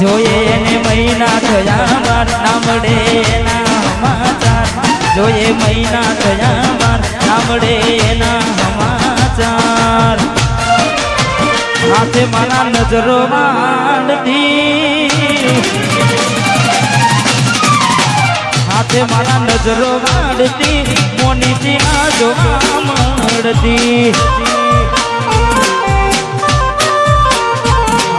જોઈએ એને મહિના થયા બાર નામડે જોઈએ મહિના થયા બાર નામડે એના સમાચાર. હાથે મારા નજરો માંડતી હાથે મારા નજરો માંડતી મોનીથી ના જોવા મળતી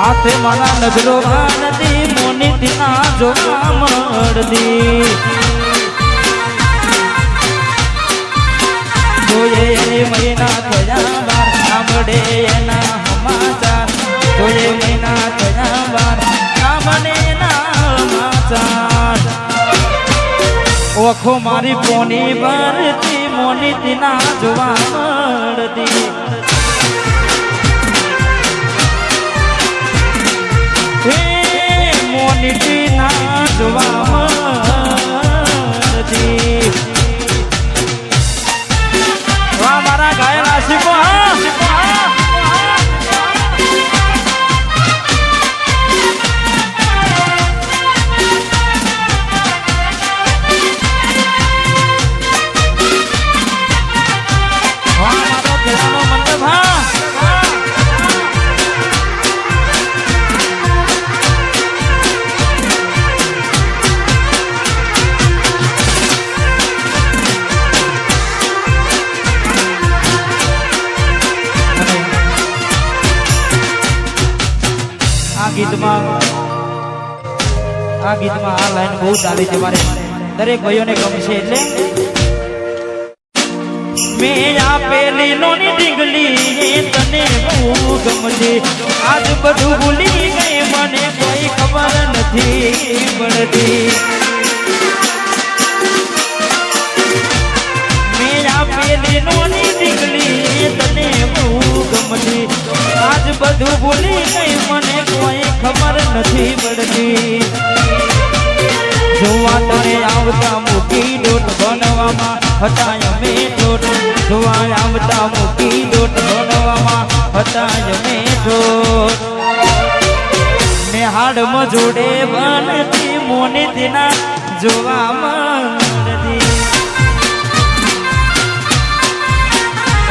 હાથે મારા નજરો માંડતી મોનીથી ના જોવા મળતી જોઈએ મહિના થયા બાર સાંભળે એના સમાચાર. જોઈએ મહિના થયા બાર સાંભળે એના સમાચાર. ઓખો મારી પોની ભરતી મોની તિના જોવા મળતી. મોની તીના ગીતમાં આ લાઈન બહુ ચાલી છે મારે. દરેક ભાઈઓને ગમશે એટલે. મેં આપેલી લોની ડીંગલી તને બહુ ગમશે. આજ બધું ભૂલી ગઈ, મને કોઈ ખબર નથી પડતી. મેં આપેલી લોની ડીંગલી તને બહુ ગમશે. આજ બધું ભૂલી ગઈ, મને કોઈ ખબર નથી પડતી. જોવા તને આવતા મૂકી દોટ બનવામાં હતા અમે ઠોઠ જોવા આવતા મૂકી દોટ બનવામાં હતા અમે ઠોઠ નિહાળ મજોડે જોડે બનતી મોની તેના જોવા મળતી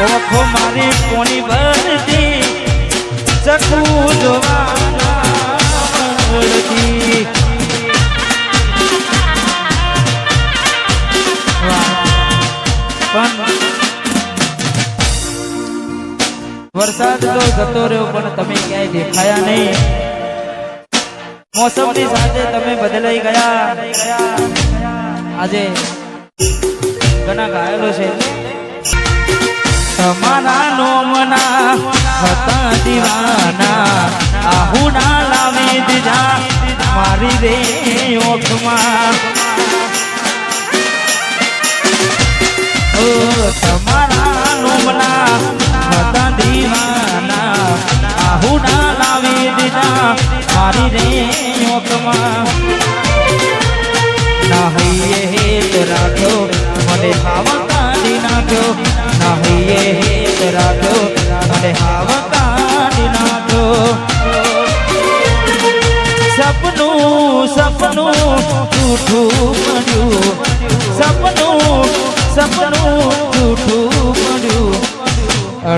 ઓખો મારી કોની બનતી. ચકુ જોવા જતો રહ્યો, પણ તમે ક્યાંય દેખાયા નહીં. મોસમની સાથે તમે બદલાઈ ગયા. આજે ઘણા ઘાયલો છે. તમારા નોમના હતા દીવાના. આહુના લાવી દીધા મારી રે ઓખમાં આહુના લાવી દીધા. મારી રે ઓખમાં નાહીએ હેત રાખ્યો મને હાવા કાઢી નાખ્યો નાહીએ હેત રાખ્યો મને હાવા કાઢી નાખ્યો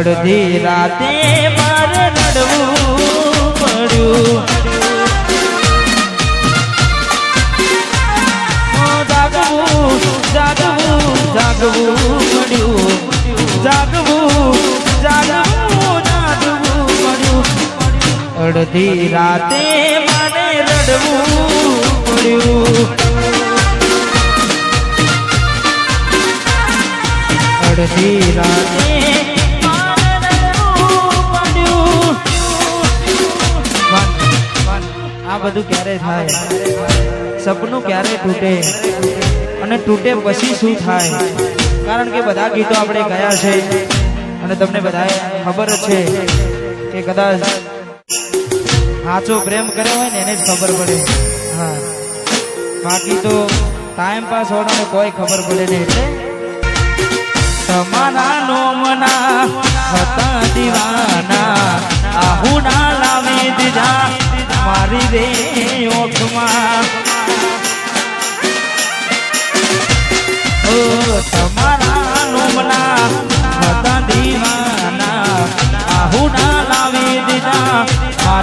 અડધી રાતે મારે રડવું પડ્યું. જાગવું જાગવું જાગવું પડ્યું. જાગવું જાગવું જાગવું પડ્યું. અડધી રાતે મારે રડવું પડ્યું. અડધી રાતે બધું ક્યારે થાય? સપનું ક્યારે તૂટે? અને તૂટે પછી શું થાય? કારણ કે બધા ગીતો આપણે ગયા છે. અને તમને બધાએ ખબર છે કે કદાચ સાચો પ્રેમ કર્યો હોય ને એને જ ખબર પડે. હા. બાકી તો ટાઈમ પાસ હોવાને કોઈ ખબર પડે નહીં. એટલે તમારા નોમના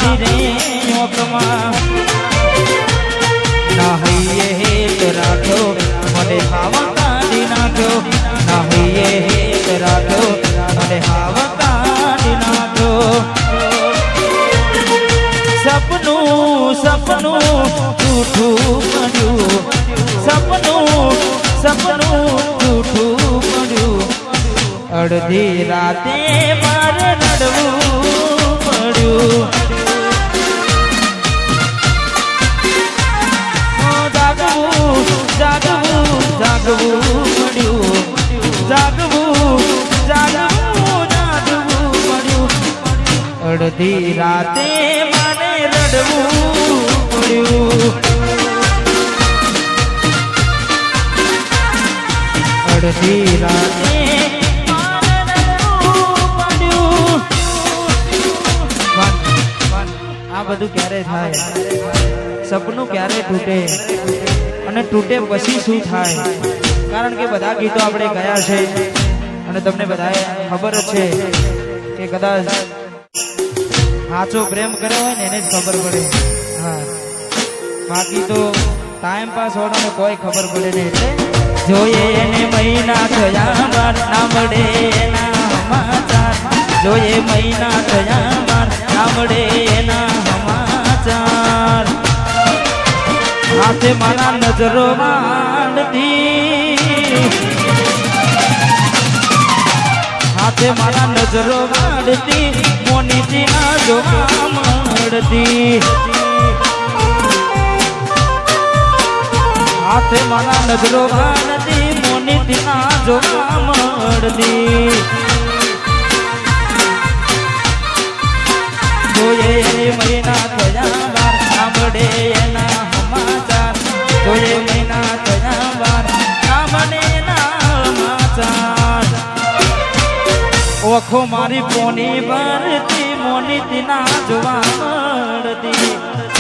મારી રે યોકમાં નાહીએ હેત રાખ્યો મને હાવા કાઢી નાખ્યો નાહીએ હેત રાખ્યો મને હાવા કાઢી નાખ્યો સપનું સપનું જૂઠું મળ્યું સપનું સપનું જૂઠું મળ્યું અડધી રાતે મારે રડવું પડ્યું. જાગવું જાગવું જાગવું પડ્યું જાગવું જાગવું અડધી રાતે મને રડવું અડધી રાતે આ બધું ક્યારે થાય? સપનું ક્યારે તૂટે અને તૂટે પછી શું થાય? કારણ કે બધા ગીતો આપણે ગયા છે અને તમને બધાએ ખબર છે કે કદાચ સાચો પ્રેમ કર્યો હોય ને એને જ ખબર પડે. હા. બાકી તો ટાઈમ પાસ હોવાનો કોઈ ખબર પડે નહીં એટલે જોઈએ એને મહિના હાથે મારા નજરો માંડતી હાથે મારા નજરો માંડતી મોનીજી ના જોવા માંડતી હાથે મારા નજરો માંડતી મોનીજી ના જોવા મળતી ઓખો મારી પોની ભરતી મોની દિના જોવા મળતી?